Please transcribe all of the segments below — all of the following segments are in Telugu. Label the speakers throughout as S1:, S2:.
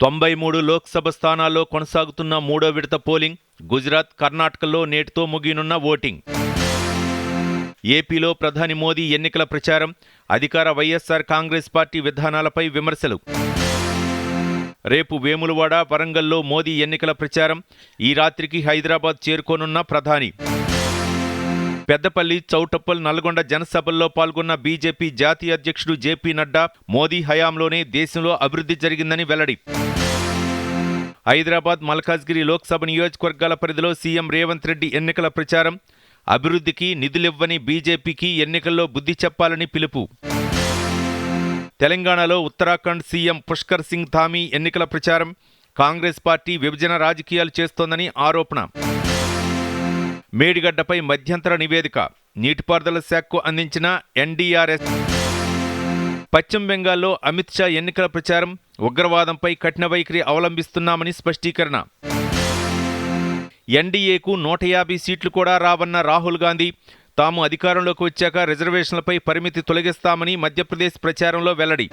S1: తొంభై మూడు లోక్సభ స్థానాల్లో కొనసాగుతున్న మూడో విడత పోలింగ్ గుజరాత్ కర్ణాటకలో నేటితో ముగియనున్న ఓటింగ్. ఏపీలో ప్రధాని మోదీ ఎన్నికల ప్రచారం అధికార వైఎస్సార్ కాంగ్రెస్ పార్టీ విధానాలపై విమర్శలు. రేపు వేములవాడ వరంగల్లో మోదీ ఎన్నికల ప్రచారం ఈ రాత్రికి హైదరాబాద్ చేరుకోనున్న ప్రధాని. పెద్దపల్లి చౌటప్పల్ నల్గొండ జనసభల్లో పాల్గొన్న బీజేపీ జాతీయ అధ్యక్షుడు జేపీ నడ్డా మోదీ హయాంలోనే దేశంలో అభివృద్ధి జరిగిందని వెల్లడి. హైదరాబాద్ మల్కాజ్గిరి లోక్సభ నియోజకవర్గాల పరిధిలో సీఎం రేవంత్ రెడ్డి ఎన్నికల ప్రచారం అభివృద్ధికి నిధులివ్వని బీజేపీకి ఎన్నికల్లో బుద్ధి చెప్పాలని పిలుపు. తెలంగాణలో ఉత్తరాఖండ్ సీఎం పుష్కర్ సింగ్ ధామీ ఎన్నికల ప్రచారం కాంగ్రెస్ పార్టీ విభజన రాజకీయాలు చేస్తోందని ఆరోపణ. మేడిగడ్డపై మధ్యంతర నివేదిక. నీటిపారుదల శాఖకు అందించిన ఎన్డీఆర్ఎస్ పశ్చిమ బెంగాల్లో అమిత్ షా ఎన్నికల ప్రచారం ఉగ్రవాదంపై కఠిన వైఖరి అవలంబిస్తున్నామని స్పష్టీకరణ. ఎన్డీఏకు నూట యాభై సీట్లు కూడా రావన్న రాహుల్ గాంధీ తాము అధికారంలోకి వచ్చాక రిజర్వేషన్లపై పరిమితి తొలగిస్తామని మధ్యప్రదేశ్ ప్రచారంలో వెల్లడి.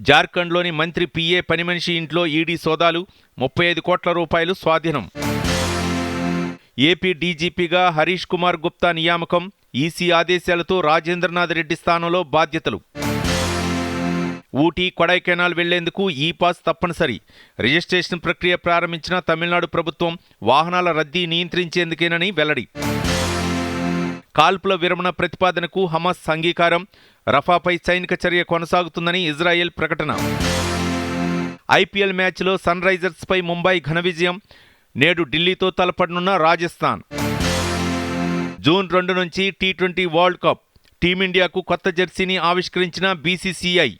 S1: జార్ఖండ్లోని మంత్రి పిఏ పనిమనిషి ఇంట్లో ఈడీ సోదాలు ముప్పై ఐదు కోట్ల రూపాయలు స్వాధీనం. ఏపీ డీజీపీగా హరీష్ కుమార్ గుప్తా నియామకం ఈసీ ఆదేశాలతో రాజేంద్రనాథ్ రెడ్డి స్థానంలో బాధ్యతలు. ఊటీ కొడైకెనాల్ వెళ్ళేందుకు ఈ పాస్ తప్పనిసరి. రిజిస్ట్రేషన్ ప్రక్రియ ప్రారంభించిన తమిళనాడు ప్రభుత్వం వాహనాల రద్దీ నియంత్రించేందుకేనని వెల్లడి. కాల్పుల విరమణ ప్రతిపాదనకు హమాస్ అంగీకారం. రఫాపై సైనిక చర్య కొనసాగుతుందని ఇజ్రాయెల్ ప్రకటన. ఐపీఎల్ మ్యాచ్లో సన్ రైజర్స్పై ముంబై ఘన విజయం. నేడు ఢిల్లీతో తలపడనున్న రాజస్థాన్. జూన్ రెండు నుంచి టీ ట్వంటీ వరల్డ్ కప్ టీమిండియాకు కొత్త జెర్సీని ఆవిష్కరించిన బీసీసీఐ.